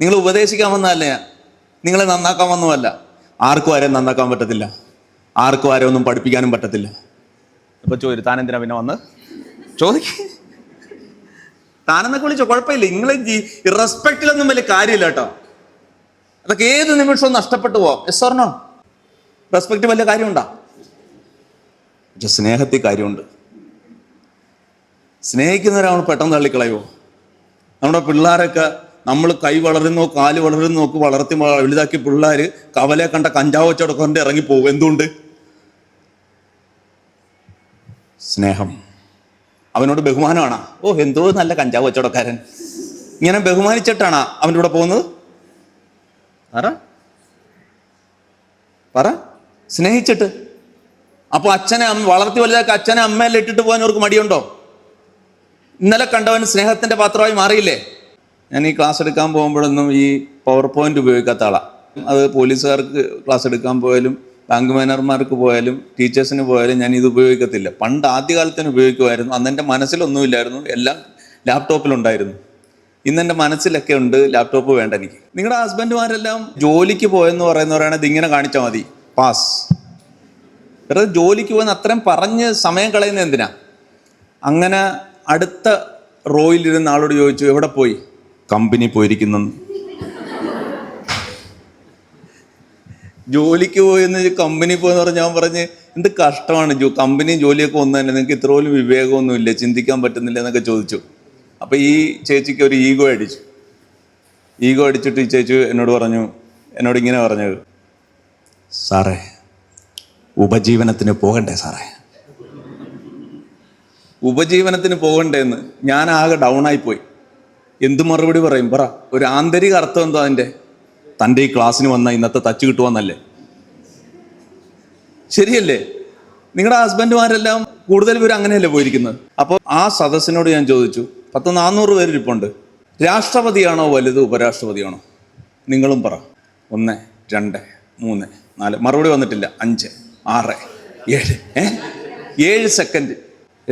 നിങ്ങൾ ഉപദേശിക്കാൻ വന്നതല്ല ഞാൻ. നിങ്ങളെ നന്നാക്കാൻ വന്നതല്ല. ആർക്കും ആരെയും നന്നാക്കാൻ പറ്റത്തില്ല. ആർക്കും ആരെ ഒന്നും പഠിപ്പിക്കാനും പറ്റത്തില്ല. ഇപ്പൊ ചോദിച്ചു താൻ എന്തിനാ പിന്നെ വന്ന്? ചോദിക്ക. താനെന്നൊക്കെ വിളിച്ചോ കുഴപ്പമില്ല. നിങ്ങളെ റെസ്പെക്റ്റിലൊന്നും വലിയ കാര്യമില്ല കേട്ടോ. അതൊക്കെ ഏത് നിമിഷവും നഷ്ടപ്പെട്ടു പോവാം. എസ് ഓർണോ റെസ്പെക്റ്റ് വലിയ കാര്യമുണ്ടോ? പക്ഷെ സ്നേഹത്തിൽ കാര്യമുണ്ട്. സ്നേഹിക്കുന്നവരാണ് പെട്ടെന്ന് തള്ളിക്കളയുമോ നമ്മുടെ പിള്ളേരൊക്കെ നമ്മൾ കൈ വളരുന്നോ കാൽ വളരുന്നോ ഒക്കെ വളർത്തി വലുതാക്കി പിള്ളേർ കവലെ കണ്ട കഞ്ചാവ് വെച്ചടക്കൊണ്ട് ഇറങ്ങി ഇറങ്ങിപ്പോകും എന്തുകൊണ്ട് സ്നേഹം. അവനോട് ബഹുമാനമാണ്. ഓ എന്തോ നല്ല കഞ്ചാവ് വെച്ചടക്കാരൻ ഇങ്ങനെ ബഹുമാനിച്ചിട്ടാണ് അവന്റെ കൂടെ പോകുന്നത്? പറ. പറ. സ്നേഹിച്ചിട്ട്. അപ്പോൾ അച്ഛനെ വളർത്തി വലുതാക്കി അച്ഛനെ അമ്മയെല്ലാം ഇട്ടിട്ട് പോകാൻ അവർക്ക് മടിയുണ്ടോ? ഇന്നലെ കണ്ടവൻ സ്നേഹത്തിന്റെ പാത്രമായി മാറിയില്ലേ? ഞാൻ ഈ ക്ലാസ് എടുക്കാൻ പോകുമ്പോഴൊന്നും ഈ പവർ പോയിന്റ് ഉപയോഗിക്കാത്ത ആളാ. അത് പോലീസുകാർക്ക് ക്ലാസ് എടുക്കാൻ പോയാലും ബാങ്ക് മാനേജർമാർക്ക് പോയാലും ടീച്ചേഴ്സിന് പോയാലും ഞാൻ ഇത് ഉപയോഗിക്കത്തില്ല. പണ്ട് ആദ്യകാലത്തിന് ഉപയോഗിക്കുമായിരുന്നു. അന്ന് എന്റെ മനസ്സിലൊന്നുമില്ലായിരുന്നു. എല്ലാം ലാപ്ടോപ്പിലുണ്ടായിരുന്നു ഇന്ന് എന്റെ മനസ്സിലൊക്കെ ഉണ്ട് ലാപ്ടോപ്പ് വേണ്ട എനിക്ക്. നിങ്ങളുടെ ഹസ്ബൻഡുമാരെല്ലാം ജോലിക്ക് പോയെന്ന് പറയുന്നവരാണെങ്കിൽ ഇങ്ങനെ കാണിച്ചാൽ മതി. പാസ് വെറുതെ ജോലിക്ക് പോകുന്ന അത്രയും പറഞ്ഞ് സമയം കളയുന്ന എന്തിനാ? അങ്ങനെ അടുത്ത റോയിലിരുന്ന ആളോട് ചോദിച്ചു എവിടെ പോയി? കമ്പനി പോയിരിക്കുന്നു. ജോലിക്ക് പോയെന്ന് കമ്പനി പോയെന്ന് പറഞ്ഞ് ഞാൻ പറഞ്ഞ് എന്ത് കഷ്ടമാണ് ജോ കമ്പനി ജോലിയൊക്കെ ഒന്ന് തന്നെ നിങ്ങൾക്ക് ഇത്ര പോലും വിവേകമൊന്നുമില്ല ചിന്തിക്കാൻ പറ്റുന്നില്ല എന്നൊക്കെ ചോദിച്ചു. അപ്പോൾ ഈ ചേച്ചിക്ക് ഒരു ഈഗോ അടിച്ചു. ഈഗോ അടിച്ചിട്ട് ഈ ചേച്ചി എന്നോട് പറഞ്ഞു എന്നോട് ഇങ്ങനെ പറഞ്ഞത് സാറേ ഉപജീവനത്തിന് പോകണ്ടേ സാറേ? ഉപജീവനത്തിന് പോകണ്ടേന്ന്. ഞാൻ ആകെ ഡൗൺ ആയി പോയി. എന്ത് മറുപടി പറയും? പറ. ഒരു ആന്തരിക അർത്ഥം എന്താ അതിന്റെ? തന്റെ ഈ ക്ലാസ്സിന് വന്ന ഇന്നത്തെ തച്ച് കിട്ടുവന്നല്ലേ? ശരിയല്ലേ? നിങ്ങളുടെ ഹസ്ബൻഡുമാരെല്ലാം കൂടുതൽ പേര് അങ്ങനെയല്ലേ പോയിരിക്കുന്നത്? അപ്പോൾ ആ സദസ്സിനോട് ഞാൻ ചോദിച്ചു പത്ത് നാനൂറ് പേര് ഇരിപ്പുണ്ട്. രാഷ്ട്രപതിയാണോ വലുത് ഉപരാഷ്ട്രപതിയാണോ? നിങ്ങളും പറ. ഒന്ന് രണ്ട് മൂന്ന് നാല്. മറുപടി വന്നിട്ടില്ല. അഞ്ച് ആറ് ഏഴ് ഏ? ഏഴ് സെക്കൻഡ്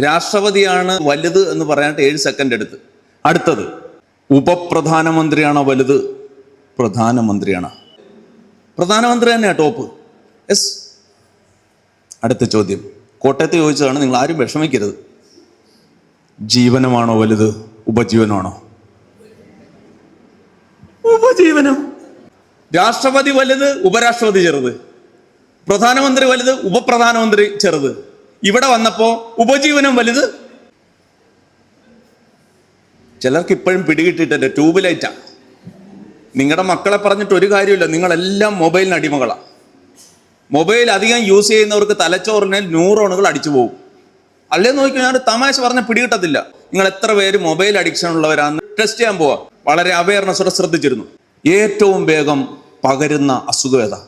രാഷ്ട്രപതിയാണ് വലുത് എന്ന് പറയാനായിട്ട് ഏഴ് സെക്കൻഡ് എടുത്ത്. അടുത്തത്. ഉപപ്രധാനമന്ത്രിയാണോ വലുത്? പ്രധാനമന്ത്രിയാണ്. പ്രധാനമന്ത്രി തന്നെയാ ടോപ്പ് എസ് അടുത്ത ചോദ്യം. കോട്ടയത്ത് ചോദിച്ചതാണ് നിങ്ങൾ ആരും വിഷമിക്കരുത്. ജീവനമാണോ വലുത്? ഉപജീവനമാണോ? ഉപജീവനം. രാഷ്ട്രപതി വലുത് ഉപരാഷ്ട്രപതി ചെറുത്. പ്രധാനമന്ത്രി വലുത് ഉപപ്രധാനമന്ത്രി ചെറുത്. ഇവിടെ വന്നപ്പോ ഉപജീവനം വലുത് ചിലർക്ക് ഇപ്പോഴും പിടികിട്ടിട്ടുണ്ട് ട്യൂബ് ലൈറ്റാണ് നിങ്ങളുടെ മക്കളെ പറഞ്ഞിട്ട് ഒരു കാര്യമില്ല നിങ്ങളെല്ലാം മൊബൈലിന് അടിമകളാണ് മൊബൈൽ അധികം യൂസ് ചെയ്യുന്നവർക്ക് തലച്ചോറിന് ന്യൂറോണുകൾ അടിച്ചു പോകും. അല്ലേ നോക്കി ഞാൻ തമാശ പറഞ്ഞ പിടികിട്ടത്തില്ല. നിങ്ങൾ എത്ര പേര് മൊബൈൽ അഡിക്ഷൻ ഉള്ളവരാന്ന് ടെസ്റ്റ് ചെയ്യാൻ പോവാ. വളരെ അവയർനെസ്സോടെ ശ്രദ്ധിച്ചിരുന്നു. ഏറ്റവും വേഗം പകരുന്ന അസുഖം ഏതാ?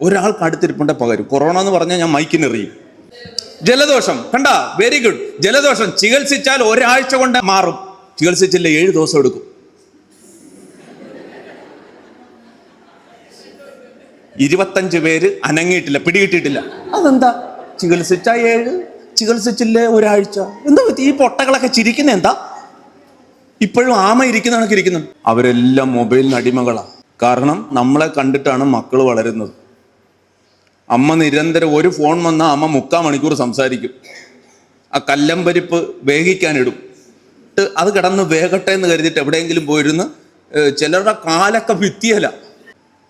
ഒരാൾക്ക് അടുത്തിരിപ്പുണ്ടെ പകരും. കൊറോണ എന്ന് പറഞ്ഞാൽ ഞാൻ മൈക്കിനെറിയും. ജലദോഷം. കണ്ട? വെരി ഗുഡ് ജലദോഷം ചികിത്സിച്ചാൽ ഒരാഴ്ച കൊണ്ട് മാറും. ചികിത്സിച്ചില്ല ഏഴ് ദിവസം എടുക്കും. ഇരുപത്തഞ്ച് പേര് അനങ്ങിയിട്ടില്ല പിടികിട്ടിയിട്ടില്ല. അതെന്താ? ചികിത്സിച്ച ഏഴ് ചികിത്സിച്ചില്ലേ ഒരാഴ്ച. എന്താ? ഈ പൊട്ടകളൊക്കെ ചിരിക്കുന്ന എന്താ? ഇപ്പോഴും ആമ ഇരിക്കുന്ന കണക്ക് ഇരിക്കുന്നു അവരെല്ലാം മൊബൈലിന് അടിമകളാണ് കാരണം നമ്മളെ കണ്ടിട്ടാണ് മക്കൾ വളരുന്നത്. അമ്മ നിരന്തരം ഒരു ഫോൺ വന്നാൽ അമ്മ മുക്കാൽ മണിക്കൂർ സംസാരിക്കും. ആ കല്ലമ്പരിപ്പ് വേഗിക്കാനിടും ഇട്ട് അത് കിടന്ന് വേഗട്ടെ എന്ന് കരുതിയിട്ട് എവിടെയെങ്കിലും പോയിരുന്ന് ചിലരുടെ കാലൊക്കെ ഭിത്തിയല.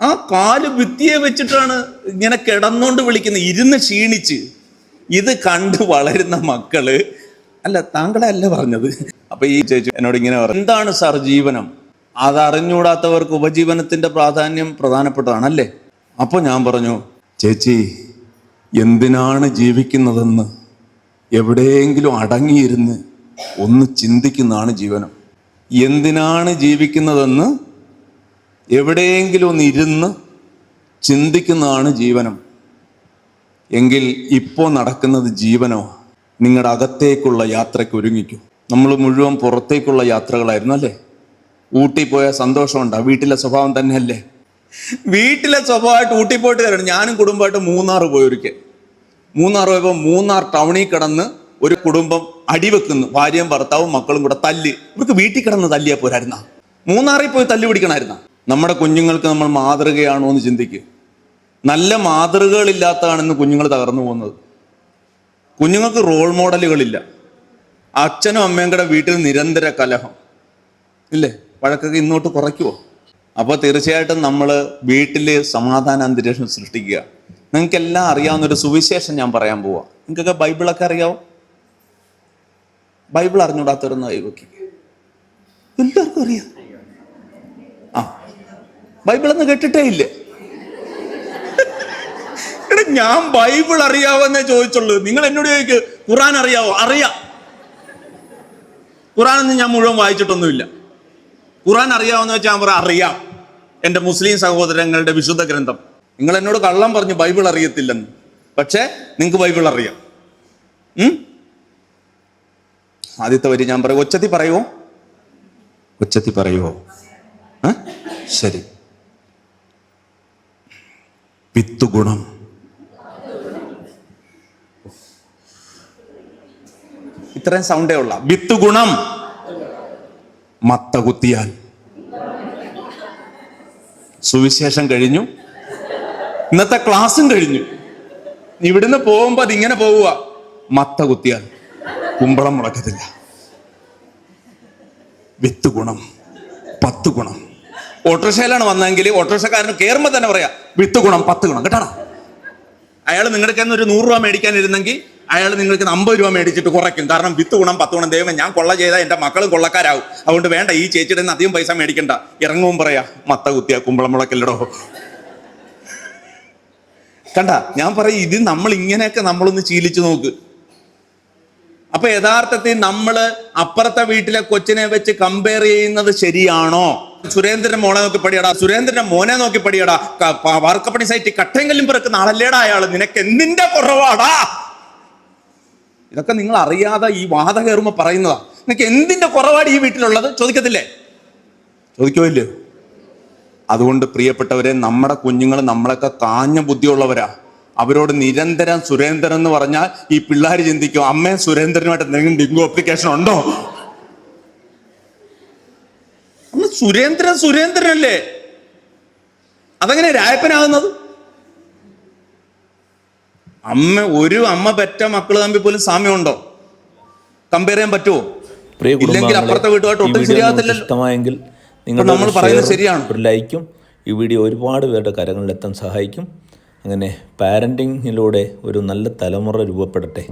ആ കാൽ ഭിത്തിയെ വെച്ചിട്ടാണ് ഇങ്ങനെ കിടന്നുകൊണ്ട് വിളിക്കുന്നത് ഇരുന്ന് ക്ഷീണിച്ച്. ഇത് കണ്ട് വളരുന്ന മക്കൾ. അല്ല താങ്കളെ അല്ല പറഞ്ഞത്. അപ്പൊ ഈ ചേച്ചി എന്നോട് ഇങ്ങനെ പറഞ്ഞു. എന്താണ് സർ ജീവനം? അത് അറിഞ്ഞുകൂടാത്തവർക്ക് ഉപജീവനത്തിന്റെ പ്രാധാന്യം പ്രധാനപ്പെട്ടതാണ് അല്ലേ അപ്പൊ ഞാൻ പറഞ്ഞു ചേച്ചി എന്തിനാണ് ജീവിക്കുന്നതെന്ന് എവിടെയെങ്കിലും അടങ്ങിയിരുന്ന് ഒന്ന് ചിന്തിക്കുന്നതാണ് ജീവനം. എന്തിനാണ് ജീവിക്കുന്നതെന്ന് എവിടെയെങ്കിലും ഒന്ന് ഇരുന്ന് ചിന്തിക്കുന്നതാണ് ജീവനം. എങ്കിൽ ഇപ്പോൾ നടക്കുന്നത് ജീവനോ? നിങ്ങളുടെ അകത്തേക്കുള്ള യാത്രയ്ക്ക് ഒരുങ്ങിക്കും. നമ്മൾ മുഴുവൻ പുറത്തേക്കുള്ള യാത്രകളായിരുന്നു അല്ലേ? ഊട്ടി പോയ സന്തോഷമുണ്ടോ വീട്ടിലെ സ്വഭാവം തന്നെയല്ലേ? വീട്ടിലെ സ്വഭാവമായിട്ട് ഊട്ടിപ്പോയിട്ട് തരണം ഞാനും കുടുംബമായിട്ട് മൂന്നാർ പോയി ഒരിക്കൽ. മൂന്നാർ പോയപ്പോൾ മൂന്നാർ ടൗണിൽ കിടന്ന് ഒരു കുടുംബം അടിവെക്കുന്നു. ഭാര്യയും ഭർത്താവും മക്കളും കൂടെ തല്ല്. ഇവർക്ക് വീട്ടിൽ കിടന്ന് തല്ലിയാ പോരായിരുന്ന? മൂന്നാറിൽ പോയി തല്ലി പിടിക്കണമായിരുന്ന നമ്മുടെ കുഞ്ഞുങ്ങൾക്ക് നമ്മൾ മാതൃകയാണോ എന്ന് ചിന്തിക്കുക നല്ല മാതൃകകളില്ലാത്തതാണെന്ന് കുഞ്ഞുങ്ങൾ തകർന്നു പോകുന്നത്. കുഞ്ഞുങ്ങൾക്ക് റോൾ മോഡലുകളില്ല അച്ഛനും അമ്മയും കൂടെ വീട്ടിൽ നിരന്തര കലഹം. ഇല്ലേ? വഴക്കൊക്കെ ഇന്നോട്ട് കുറയ്ക്കുമോ അപ്പോൾ തീർച്ചയായിട്ടും നമ്മൾ വീട്ടിൽ സമാധാന അന്തരീക്ഷം സൃഷ്ടിക്കുക. നിങ്ങൾക്ക് എല്ലാം അറിയാവുന്ന ഒരു സുവിശേഷം ഞാൻ പറയാൻ പോവാം. നിങ്ങൾക്കൊക്കെ ബൈബിളൊക്കെ അറിയാവോ? ബൈബിൾ അറിഞ്ഞൂടാത്തവരൊന്ന് കൈവക്കി എല്ലാവർക്കും അറിയാം. ആ ബൈബിളൊന്നും കേട്ടിട്ടേ ഇല്ലേ? ഞാൻ ബൈബിൾ അറിയാവെന്നേ ചോദിച്ചുള്ളൂ. നിങ്ങൾ എന്നോട് ചോദിക്കുക ഖുറാൻ അറിയാവോ? അറിയാം. ഖുറാനൊന്നും ഞാൻ മുഴുവൻ വായിച്ചിട്ടൊന്നുമില്ല. ഖുറാൻ അറിയാവുന്ന വെച്ചാൽ പറ അറിയാം. എന്റെ മുസ്ലിം സഹോദരങ്ങളുടെ വിശുദ്ധ ഗ്രന്ഥം. നിങ്ങൾ എന്നോട് കള്ളം പറഞ്ഞു ബൈബിൾ അറിയത്തില്ലെന്ന്. പക്ഷേ നിങ്ങൾക്ക് ബൈബിൾ അറിയാം? ആദ്യത്തെ വരി ഞാൻ പറയും ഒച്ചത്തി പറയുമോ ഒച്ചത്തി പറയുമോ? ശരി. പിത്തുഗുണം ഇത്രയും സൗണ്ടേ ഉള്ള. വിത്തുഗുണം. മത്ത കുത്തിയാൽ. സുവിശേഷം കഴിഞ്ഞു. ഇന്നത്തെ ക്ലാസ്സും കഴിഞ്ഞു. ഇവിടുന്ന് പോകുമ്പോ അതിങ്ങനെ പോവുക. മത്ത കുത്തിയാൽ. കുമ്പളം മുളക്കത്തില്ല വിത്ത് ഗുണം. പത്ത് ഗുണം. ഓട്ടോറിക്ഷയിലാണ് വന്നെങ്കിൽ ഓട്ടോറിക്ഷക്കാരന് കയറുമ്പോൾ തന്നെ പറയാ വിത്ത് ഗുണം പത്ത് ഗുണം. കേട്ടാ അയാൾ നിങ്ങളുടെ കയ്യിൽ നിന്ന് ഒരു നൂറ് രൂപ മേടിക്കാനിരുന്നെങ്കിൽ അയാൾ നിങ്ങൾക്ക് അമ്പത് രൂപ മേടിച്ചിട്ട് കുറയ്ക്കും. കാരണം വിത്ത് ഗുണം പത്ത് ഗുണം ദൈവം. ഞാൻ കൊള്ള ചെയ്താൽ എന്റെ മക്കളും കൊള്ളക്കാരാവും. അതുകൊണ്ട് വേണ്ട ഈ ചേച്ചിയുടെ നിന്ന് അധികം പൈസ മേടിക്കണ്ട. ഇറങ്ങും പറയാ മത്ത കുത്തിയ കുമ്പളം മുളക്കല്ലടോ കണ്ട ഞാൻ പറയും ഇത് നമ്മൾ ഇങ്ങനെയൊക്കെ നമ്മളൊന്ന് ശീലിച്ചു നോക്ക്. അപ്പൊ യഥാർത്ഥത്തിൽ നമ്മൾ അപ്പുറത്തെ വീട്ടിലെ കൊച്ചിനെ വെച്ച് കമ്പയർ ചെയ്യുന്നത് ശരിയാണോ? സുരേന്ദ്രന്റെ മോനെ നോക്കി പടിയടാ സുരേന്ദ്രന്റെ മോനെ നോക്കി പടിയടാ വാർക്കപ്പണി സൈറ്റ് കട്ടെങ്കിലും പിറക്കുന്ന ആളല്ലേടാ അയാൾ? നിനക്ക് എന്തിന്റെ കുറവാടാ? ഇതൊക്കെ നിങ്ങൾ അറിയാതെ ഈ വാത കയറുമ്പോൾ പറയുന്നതാ. നിങ്ങൾക്ക് എന്തിന്റെ കുറവാണ് ഈ വീട്ടിലുള്ളത്? ചോദിക്കത്തില്ലേ? ചോദിക്കോ ഇല്ലയോ അതുകൊണ്ട് പ്രിയപ്പെട്ടവരെ നമ്മുടെ കുഞ്ഞുങ്ങൾ നമ്മളൊക്കെ കാഞ്ഞ ബുദ്ധിയുള്ളവരാ. അവരോട് നിരന്തരം സുരേന്ദ്രൻ എന്ന് പറഞ്ഞാൽ ഈ പിള്ളേർ ചിന്തിക്കും അമ്മയും സുരേന്ദ്രനുമായിട്ട് എന്തെങ്കിലും ഡിങ്കോ അപ്ലിക്കേഷൻ ഉണ്ടോ? സുരേന്ദ്രൻ സുരേന്ദ്രനല്ലേ? അതെങ്ങനെ രായപ്പനാകുന്നത്? അമ്മ ഒരു അമ്മ പെറ്റ മക്കൾ തമ്മിൽ പോലും സാമ്യമുണ്ടോ? കമ്പയർ ചെയ്യാൻ പറ്റുമോ ഇല്ലെങ്കിൽ അപ്പുറത്തെ വീട്ടുമായിട്ട് ഒട്ടും ശരിയാകത്തില്ലല്ലോ. നിങ്ങൾ നമ്മൾ പറയുന്നത് ശരിയാണ്. ഒരു ലൈക്കും ഈ വീഡിയോ ഒരുപാട് പേരുടെ കരങ്ങളിലെത്താൻ സഹായിക്കും. അങ്ങനെ പാരന്റിങ്ങിലൂടെ ഒരു നല്ല തലമുറ രൂപപ്പെടട്ടെ.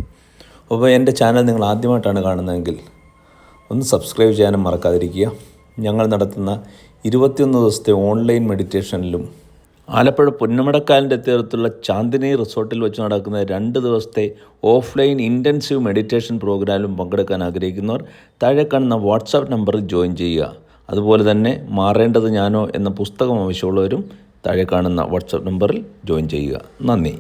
അപ്പോൾ എന്റെ ചാനൽ നിങ്ങൾ ആദ്യമായിട്ടാണ് കാണുന്നതെങ്കിൽ ഒന്ന് സബ്സ്ക്രൈബ് ചെയ്യാനും മറക്കാതിരിക്കുക. ഞങ്ങൾ നടത്തുന്ന ഇരുപത്തിയൊന്ന് ദിവസത്തെ ഓൺലൈൻ മെഡിറ്റേഷനിലും ആലപ്പുഴ പൊന്നമടക്കാലിന്റെ തീരത്തുള്ള ചാന്ദിനി റിസോർട്ടിൽ വെച്ച് നടക്കുന്ന രണ്ട് ദിവസത്തെ ഓഫ്ലൈൻ ഇന്റൻസീവ് മെഡിറ്റേഷൻ പ്രോഗ്രാമിലും പങ്കെടുക്കാൻ ആഗ്രഹിക്കുന്നവർ താഴെ കാണുന്ന വാട്സാപ്പ് നമ്പറിൽ ജോയിൻ ചെയ്യുക. അതുപോലെ തന്നെ മാറേണ്ടത് ഞാനോ എന്ന പുസ്തകം ആവശ്യമുള്ളവരും താഴെ കാണുന്ന വാട്സാപ്പ് നമ്പറിൽ ജോയിൻ ചെയ്യുക. നന്ദി.